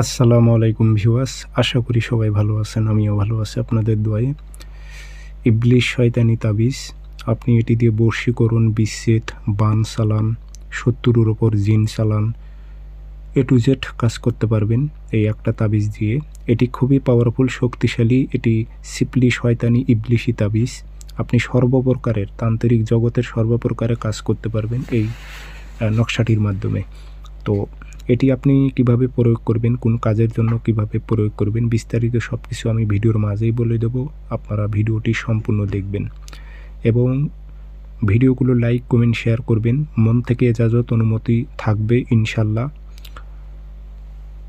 আসসালামু আলাইকুম ভিউয়ার্স, আশা করি সবাই ভালো আছেন, আমিও ভালো আছি আপনাদের দোয়ায়। ইবলিশ শয়তানি তাবিজ, আপনি এটি দিয়ে বর্ষি করুন বিচ্ছেদ বান চালান, সত্তরের ওপর জিন চালান, এ টু জেড কাজ করতে পারবেন এই একটা তাবিজ দিয়ে। এটি খুবই পাওয়ারফুল শক্তিশালী, এটি সিপলি শয়তানি ইবলিশি তাবিজ। আপনি সর্বপ্রকারের তান্ত্রিক জগতের সর্বপ্রকারে কাজ করতে পারবেন এই নকশাটির মাধ্যমে। তো এটি আপনি কীভাবে প্রয়োগ করবেন, কোন কাজের জন্য কীভাবে প্রয়োগ করবেন, বিস্তারিত সব কিছু আমি ভিডিওর মাঝেই বলে দেব। আপনারা ভিডিওটি সম্পূর্ণ দেখবেন এবং ভিডিওগুলো লাইক, কমেন্ট, শেয়ার করবেন। মন থেকে এজাজত, অনুমতি থাকবে ইনশাল্লাহ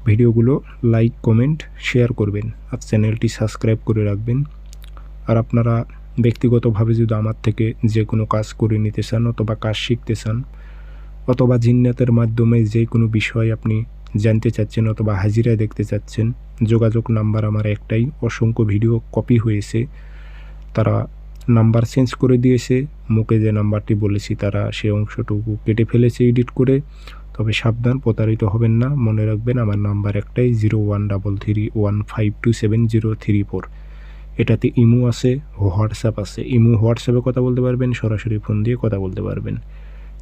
ভিডিওগুলো লাইক, কমেন্ট, শেয়ার করবেন আর চ্যানেলটি সাবস্ক্রাইব করে রাখবেন। আর আপনারা ব্যক্তিগতভাবে যদি আমার থেকে যে কোনো কাজ করে নিতে চান অথবা কাজ শিখতে চান অথবা জিন্নাতের মাধ্যমে যে কোনো বিষয় আপনি জানতে চাচ্ছেন অথবা হাজিরায় দেখতে চাচ্ছেন, যোগাযোগ নাম্বার আমার একটাই। অসংখ্য ভিডিও কপি হয়েছে। তারা নাম্বার চেঞ্জ করে দিয়েছে। মুখে যে নাম্বারটি বলেছি তারা সে অংশটুকু কেটে ফেলেছে এডিট করে। তবে সাবধান, প্রতারিত হবেন না। মনে রাখবেন আমার নাম্বার একটাই zero one double three one five two seven zero three four. এটাতে ইমো আছে, হোয়াটসঅ্যাপ আছে। ইমো হোয়াটসঅ্যাপে কথা বলতে পারবেন, সরাসরি ফোন দিয়ে কথা বলতে পারবেন।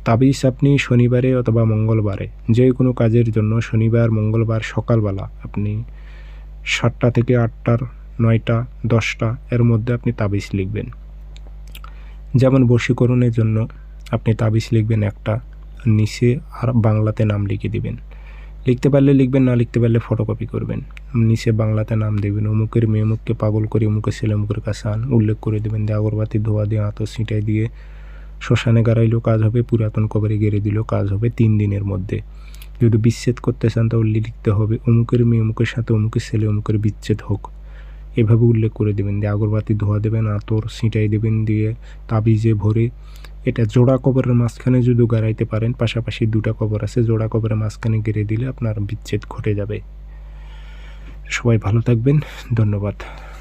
তাবিজ আপনি শনিবারে অথবা মঙ্গলবারে, যে কোনো কাজের জন্য শনিবার, মঙ্গলবার সকালবেলা আপনি সাতটা থেকে আটটার, নয়টা, দশটা এর মধ্যে আপনি তাবিজ লিখবেন। যেমন বশীকরণের জন্য আপনি তাবিজ লিখবেন একটা, নিচে আর বাংলাতে নাম লিখে দিবেন। লিখতে পারলে লিখবেন, না লিখতে পারলে ফটোকপি করবেন। নিচে বাংলাতে নাম দেবেন, অমুকের মেয়ে মুখকে পাগল করে, অমুকের ছেলে মুখের কাছে আন, উল্লেখ করে দেবেন দিয়ে আগরবাতি ধোয়া দিয়ে আঁতো ছিটাই দিয়ে শ্মশানে গাড়াইলেও কাজ হবে, পুরাতন কবরে গেড়ে দিলেও কাজ হবে তিন দিনের মধ্যে। যদি বিচ্ছেদ করতে চান তাহলে লিখতে হবে, অমুকের মেয়ে অমুকের সাথে, অমুকের ছেলে অমুকের বিচ্ছেদ হোক। এভাবে উল্লেখ করে দেবেন, দিয়ে আগরবাতি ধোয়া দেবেন, আতর ছিটাই দেবেন, দিয়ে তাবিজে ভরে এটা জোড়া কবরের মাঝখানে যদি গাড়াইতে পারেন, পাশাপাশি দুটা কবর আছে, জোড়া কবরের মাঝখানে গেড়ে দিলে আপনার বিচ্ছেদ ঘটে যাবে। সবাই ভালো থাকবেন, ধন্যবাদ।